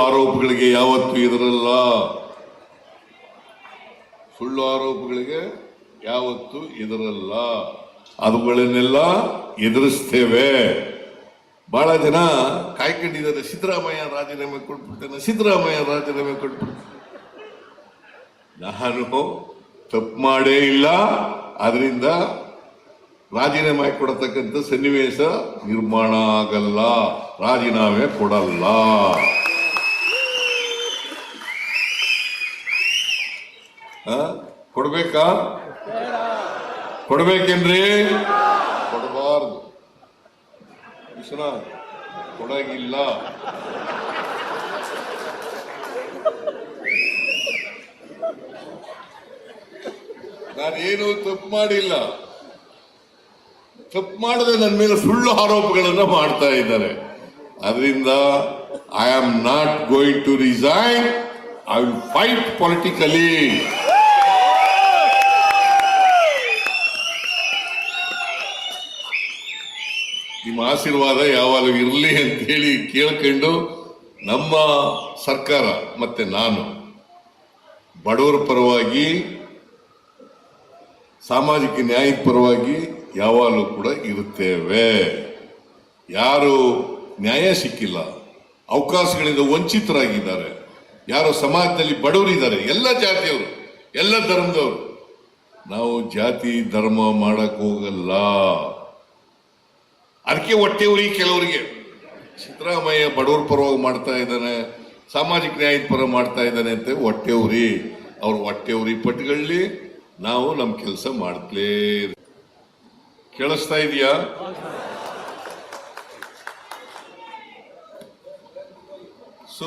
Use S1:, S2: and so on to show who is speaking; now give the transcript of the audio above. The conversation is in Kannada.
S1: ಆರೋಪಗಳಿಗೆ ಯಾವತ್ತೂ ಎದುರಲ್ಲ ಸುಳ್ಳು ಆರೋಪಗಳಿಗೆ ಯಾವತ್ತೂ ಎದುರಲ್ಲ ಅವುಗಳನ್ನೆಲ್ಲ ಎದುರಿಸ್ತೇವೆ ಬಹಳ ಜನ ಕಾಯ್ಕೊಂಡಿದ್ದಾರೆ. ಸಿದ್ದರಾಮಯ್ಯ ರಾಜೀನಾಮೆ ಕೊಟ್ಬಿಡ್ತೇನೆ. ಸಿದ್ದರಾಮಯ್ಯ ರಾಜೀನಾಮೆ ಕೊಟ್ಬಿಡ್ತೇನೆ. ನಾನು ತಪ್ಪು ಮಾಡೇ ಇಲ್ಲ. ಅದರಿಂದ ರಾಜೀನಾಮೆ ಕೊಡತಕ್ಕಂಥ ಸನ್ನಿವೇಶ ನಿರ್ಮಾಣ ಆಗಲ್ಲ. ರಾಜೀನಾಮೆ ಕೊಡಲ್ಲ. ಕೊಡ್ಬೇಕಾ? ಕೊಡ್ಬೇಕೇನ್ರಿ? ಕೊಡಬಾರ್ದು. ವಿಶ್ವನಾಥ್ ಕೊಡಗಿಲ್ಲ. ನಾನೇನು ತಪ್ಪು ಮಾಡಿಲ್ಲ. ತಪ್ಪು ಮಾಡದೆ ನನ್ನ ಮೇಲೆ ಸುಳ್ಳು ಆರೋಪಗಳನ್ನ ಮಾಡ್ತಾ ಇದ್ದಾರೆ. ಅದರಿಂದ I am not going to resign I will fight politically ನಿಮ್ಮ ಆಶೀರ್ವಾದ ಯಾವಾಗ ಇರಲಿ ಅಂತ ಹೇಳಿ ಕೇಳ್ಕೊಂಡು ನಮ್ಮ ಸರ್ಕಾರ ಮತ್ತೆ ನಾನು ಬಡವರ ಪರವಾಗಿ, ಸಾಮಾಜಿಕ ನ್ಯಾಯದ ಪರವಾಗಿ ಯಾವಾಗಲೂ ಕೂಡ ಇರುತ್ತೇವೆ. ಯಾರು ನ್ಯಾಯ ಸಿಕ್ಕಿಲ್ಲ, ಅವಕಾಶಗಳಿಂದ ವಂಚಿತರಾಗಿದ್ದಾರೆ, ಯಾರು ಸಮಾಜದಲ್ಲಿ ಬಡವರಿದ್ದಾರೆ ಎಲ್ಲ ಜಾತಿಯವರು, ಎಲ್ಲ ಧರ್ಮದವರು, ನಾವು ಜಾತಿ ಧರ್ಮ ಮಾಡಕ್ಕೆ ಹೋಗಲ್ಲ. ಅದಕ್ಕೆ ಹೊಟ್ಟೆ ಉರಿ ಕೆಲವರಿಗೆ. ಸಿದ್ದರಾಮಯ್ಯ ಬಡವ್ರ ಪರವಾಗಿ ಮಾಡ್ತಾ ಇದ್ದಾನೆ, ಸಾಮಾಜಿಕ ನ್ಯಾಯದ ಪರ ಮಾಡ್ತಾ ಇದ್ದಾನೆ ಅಂತ ಹೊಟ್ಟೆ ಉರಿ. ಅವ್ರ ಹೊಟ್ಟೆ ಉರಿ ಪಟ್ಟುಗಳಲ್ಲಿ ನಾವು ನಮ್ಮ ಕೆಲಸ ಮಾಡ್ತಲೇ ಕೇಳಿಸ್ತಾ ಇದೆಯಾ? ಸೊ